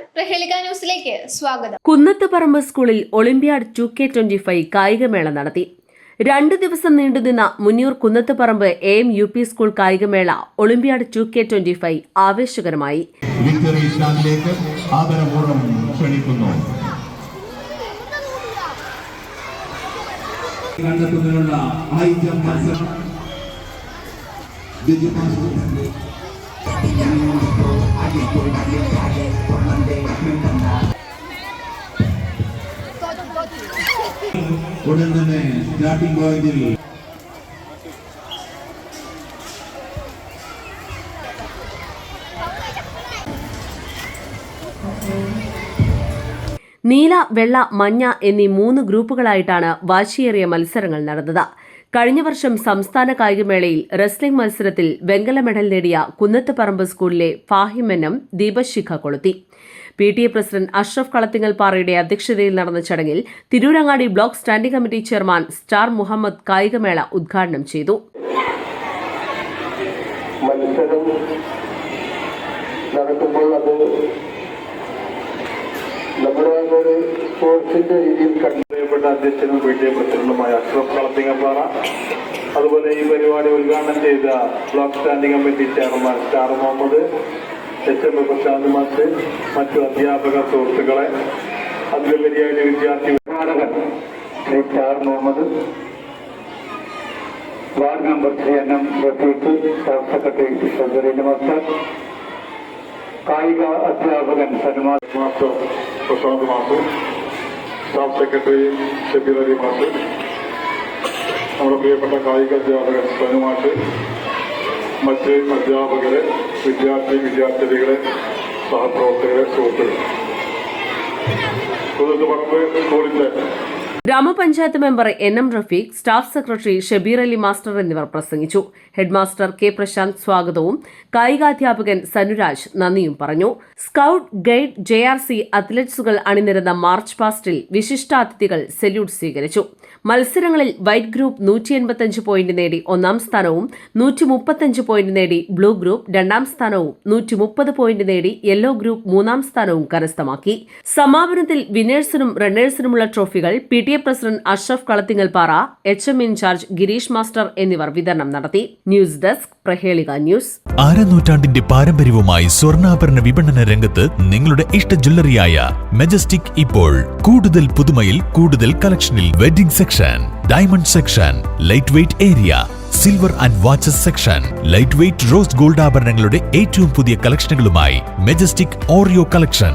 നമസ്കാരം ന്യൂസിലേക്ക് സ്വാഗതം. കുന്നത്തുപറമ്പ് സ്കൂളിൽ olympiad two K twenty five കായികമേള നടത്തി. രണ്ട് ദിവസം നീണ്ടുനിന്ന Munnur Kunnathuparamba A M U P school കായികമേള olympiad two K twenty five ആവേശകരമായി കണ്ടെത്തുന്നതിനുള്ള ഐറ്റം മത്സരം. ഉടൻ തന്നെ സ്റ്റാർട്ടിംഗ് പോയിന്റിൽ നീല വെള്ള മഞ്ഞ എന്നീ മൂന്ന് ഗ്രൂപ്പുകളായിട്ടാണ് വാശിയേറിയ മത്സരങ്ങൾ നടന്നത്. കഴിഞ്ഞ വർഷം സംസ്ഥാന കായികമേളയിൽ റെസ്ലിംഗ് മത്സരത്തിൽ വെങ്കല മെഡൽ നേടിയ കുന്നത്തുപറമ്പ് സ്കൂളിലെ ഫാഹിമെന്നും ദീപശിഖ കൊളുത്തി. P T A president Ashraf Kalathingal പാറയുടെ അധ്യക്ഷതയിൽ നടന്ന ചടങ്ങിൽ Tirurangadi block standing committee chairman star Muhammad കായികമേള ഉദ്ഘാടനം ചെയ്തു. മത്സരം നടക്കുമ്പോൾ അത് ഒരു സ്പോർട്സിന്റെ രീതിയിൽ കണ്ടറിയപ്പെട്ട അധ്യക്ഷനും പി ടി പ്രസിഡന്റുമായ അഷ്റഫ് കളത്തിങ്ങപ്പാറ. അതുപോലെ ഈ പരിപാടി ഉദ്ഘാടനം ചെയ്ത block standing committee chairman star Muhammad H M Prashanth master മറ്റു അധ്യാപക സുഹൃത്തുക്കളെ അതിലുപരിയായിട്ട് വിദ്യാർത്ഥി ഉദ്ഘാടകൻ Shri star Muhammad ward member Shri N M Rafeeq staff secretary Shajareen master കായിക അധ്യാപകൻ സന്മാ master Prashanth master staff secretary Shabeer Ali master നമ്മുടെ പ്രിയപ്പെട്ട കായിക അധ്യാപകൻ സനുമാഷ് മറ്റ് അധ്യാപകരെ വിദ്യാർത്ഥി വിദ്യാർത്ഥിനികളെ സഹപ്രവർത്തകരെ സുഹൃത്തുക്കളെ. പറമ്പ് സ്കൂളിന്റെ ഗ്രാമപഞ്ചായത്ത് member N M Rafeeq staff secretary Shabeer Ali master എന്നിവർ പ്രസംഗിച്ചു. ഹെഡ്മാസ്റ്റർ കെ പ്രശാന്ത് സ്വാഗതവും. കായികാധ്യാപകൻ സനുരാജ് നന്ദിയും പറഞ്ഞു. Scout guide J R C അത്ലറ്റ്സുകൾ അണിനിരുന്ന മാർച്ച് പാസ്റ്റിൽ വിശിഷ്ടാതിഥികൾ സെല്യൂട്ട് സ്വീകരിച്ചു. മത്സരങ്ങളിൽ വൈറ്റ് ഗ്രൂപ്പ് നൂറ്റി എൺപത്തഞ്ച് പോയിന്റ് നേടി ഒന്നാം സ്ഥാനവും നൂറ്റി മുപ്പത്തഞ്ച് പോയിന്റ് നേടി ബ്ലൂ ഗ്രൂപ്പ് രണ്ടാം സ്ഥാനവും നൂറ്റി മുപ്പത് പോയിന്റ് നേടി യെല്ലോ ഗ്രൂപ്പ് മൂന്നാം സ്ഥാനവും കരസ്ഥമാക്കി. സമാപനത്തിൽ വിന്നേഴ്സിനും റണ്ണേഴ്സിനുമുള്ള ട്രോഫികൾ P T A president Ashraf Kalathingalpara H M incharge Girish master എന്നിവർ വിതരണം നടത്തി. News desk Prahelika news. അരനൂറ്റാണ്ടിന്റെ പാരമ്പര്യവുമായി സ്വർണാഭരണ വിപണന രംഗത്ത് നിങ്ങളുടെ ഇഷ്ട ജ്വല്ലറിയായ മെജസ്റ്റിക് ഇപ്പോൾ കൂടുതൽ പുതുമയിൽ കൂടുതൽ കളക്ഷനിൽ wedding section diamond section light weight area silver and watches section light weight rose gold ആഭരണങ്ങളുടെ ഏറ്റവും പുതിയ കളക്ഷനുകളുമായി മെജസ്റ്റിക് ഓറിയോ കളക്ഷൻ.